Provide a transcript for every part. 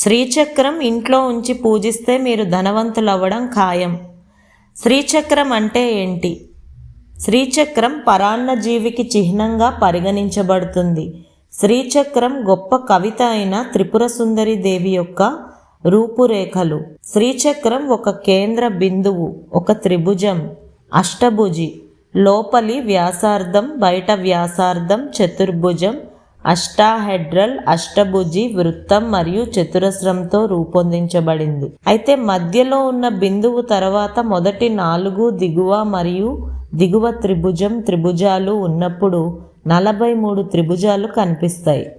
శ్రీచక్రం ఇంట్లో ఉంచి పూజిస్తే మీరు ధనవంతులవ్వడం ఖాయం. శ్రీచక్రం అంటే ఏంటి? శ్రీచక్రం పరాన్న జీవికి చిహ్నంగా పరిగణించబడుతుంది. శ్రీచక్రం గొప్ప కవిత అయిన త్రిపుర సుందరి దేవి యొక్క రూపురేఖలు. శ్రీచక్రం ఒక కేంద్ర బిందువు ఒక త్రిభుజం అష్టభుజి. లోపలి వ్యాసార్థం బయట వ్యాసార్థం చతుర్భుజం అష్టాహెడ్రల్ అష్టభుజి వృత్తం మరియు చతురస్రంతో రూపొందించబడింది. అయితే మధ్యలో ఉన్న బిందువు తర్వాత మొదటి నాలుగు దిగువ మరియు దిగువ త్రిభుజం త్రిభుజాలు ఉన్నప్పుడు నలభై మూడు త్రిభుజాలు కనిపిస్తాయి.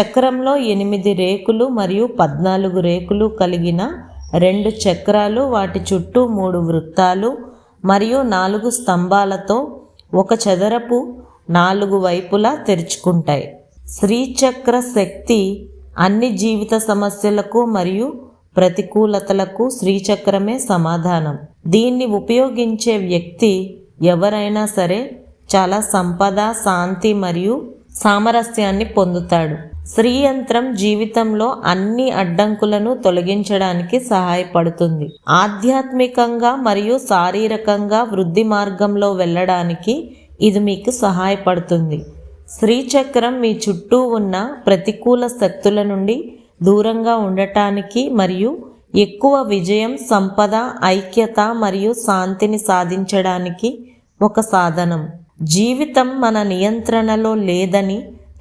చక్రంలో ఎనిమిది రేకులు మరియు పద్నాలుగు రేకులు కలిగిన రెండు చక్రాలు వాటి చుట్టూ మూడు వృత్తాలు మరియు నాలుగు స్తంభాలతో ఒక చదరపు నాలుగు వైపులా తెరుచుకుంటాయి. శ్రీచక్ర శక్తి అన్ని జీవిత సమస్యలకు మరియు ప్రతికూలతలకు శ్రీచక్రమే సమాధానం. దీన్ని ఉపయోగించే వ్యక్తి ఎవరైనా సరే చాలా సంపద శాంతి మరియు సామరస్యాన్ని పొందుతాడు. శ్రీయంత్రం జీవితంలో అన్ని అడ్డంకులను తొలగించడానికి సహాయపడుతుంది. ఆధ్యాత్మికంగా మరియు శారీరకంగా వృద్ధి మార్గంలో వెళ్ళడానికి ఇది మీకు సహాయపడుతుంది. శ్రీచక్రం మీ చుట్టూ ఉన్న ప్రతికూల శక్తుల నుండి దూరంగా ఉండటానికి మరియు ఎక్కువ విజయం సంపద ఐక్యత మరియు శాంతిని సాధించడానికి ఒక సాధనం. జీవితం మన నియంత్రణలో లేదని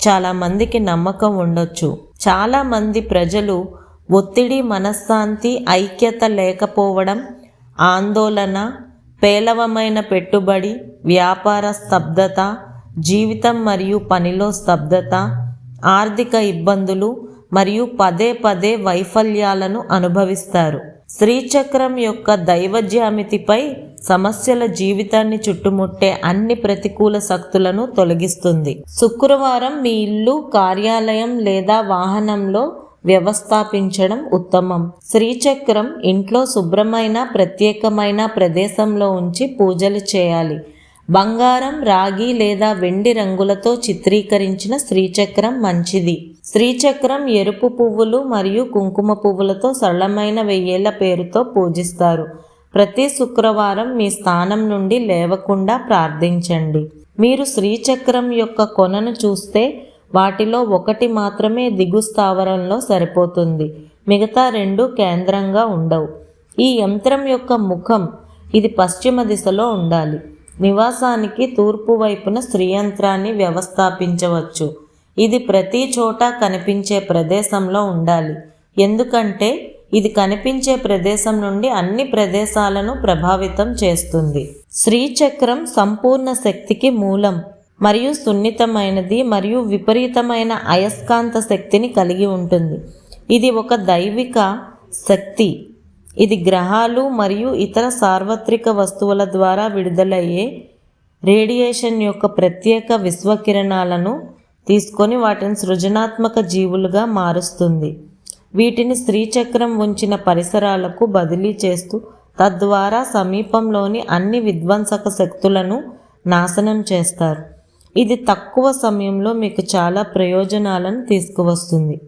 చాలామందికి నమ్మకం ఉండొచ్చు. చాలామంది ప్రజలు ఒత్తిడి మనశ్శాంతి ఐక్యత లేకపోవడం ఆందోళన పేలవమైన పెట్టుబడి వ్యాపార స్తబ్దత జీవితం మరియు పనిలో స్తబ్దత ఆర్థిక ఇబ్బందులు మరియు పదే పదే వైఫల్యాలను అనుభవిస్తారు. శ్రీచక్రం యొక్క దైవ జ్యామితిపై సమస్యల జీవితాన్ని చుట్టుముట్టే అన్ని ప్రతికూల శక్తులను తొలగిస్తుంది. శుక్రవారం మీ ఇల్లు కార్యాలయం లేదా వాహనంలో వ్యవస్థాపించడం ఉత్తమం. శ్రీచక్రం ఇంట్లో శుభ్రమైన ప్రత్యేకమైన ప్రదేశంలో ఉంచి పూజలు చేయాలి. బంగారం రాగి లేదా వెండి రంగులతో చిత్రీకరించిన శ్రీచక్రం మంచిది. శ్రీచక్రం ఎరుపు పువ్వులు మరియు కుంకుమ పువ్వులతో సరళమైన వెయ్యేళ్ళ పేరుతో పూజిస్తారు. ప్రతి శుక్రవారం మీ స్థానం నుండి లేవకుండా ప్రార్థించండి. మీరు శ్రీచక్రం యొక్క కొనను చూస్తే వాటిలో ఒకటి మాత్రమే దిగు స్థావరంలో సరిపోతుంది. మిగతా రెండు కేంద్రంగా ఉండవు. ఈ యంత్రం యొక్క ముఖం ఇది పశ్చిమ దిశలో ఉండాలి. నివాసానికి తూర్పు వైపున స్త్రీయంత్రాన్ని వ్యవస్థాపించవచ్చు. ఇది ప్రతి చోట కనిపించే ప్రదేశంలో ఉండాలి. ఎందుకంటే ఇది కనిపించే ప్రదేశం నుండి అన్ని ప్రదేశాలను ప్రభావితం చేస్తుంది. శ్రీచక్రం సంపూర్ణ శక్తికి మూలం మరియు సున్నితమైనది మరియు విపరీతమైన అయస్కాంత శక్తిని కలిగి ఉంటుంది. ఇది ఒక దైవిక శక్తి. ఇది గ్రహాలు మరియు ఇతర సార్వత్రిక వస్తువుల ద్వారా విడుదలయ్యే రేడియేషన్ యొక్క ప్రత్యేక విశ్వకిరణాలను తీసుకొని వాటిని సృజనాత్మక జీవులుగా మారుస్తుంది. వీటిని శ్రీచక్రం ఉంచిన పరిసరాలకు బదిలీ చేస్తూ తద్వారా సమీపంలోని అన్ని విధ్వంసక శక్తులను నాశనం చేస్తారు. ఇది తక్కువ సమయంలో మీకు చాలా ప్రయోజనాలను తీసుకువస్తుంది.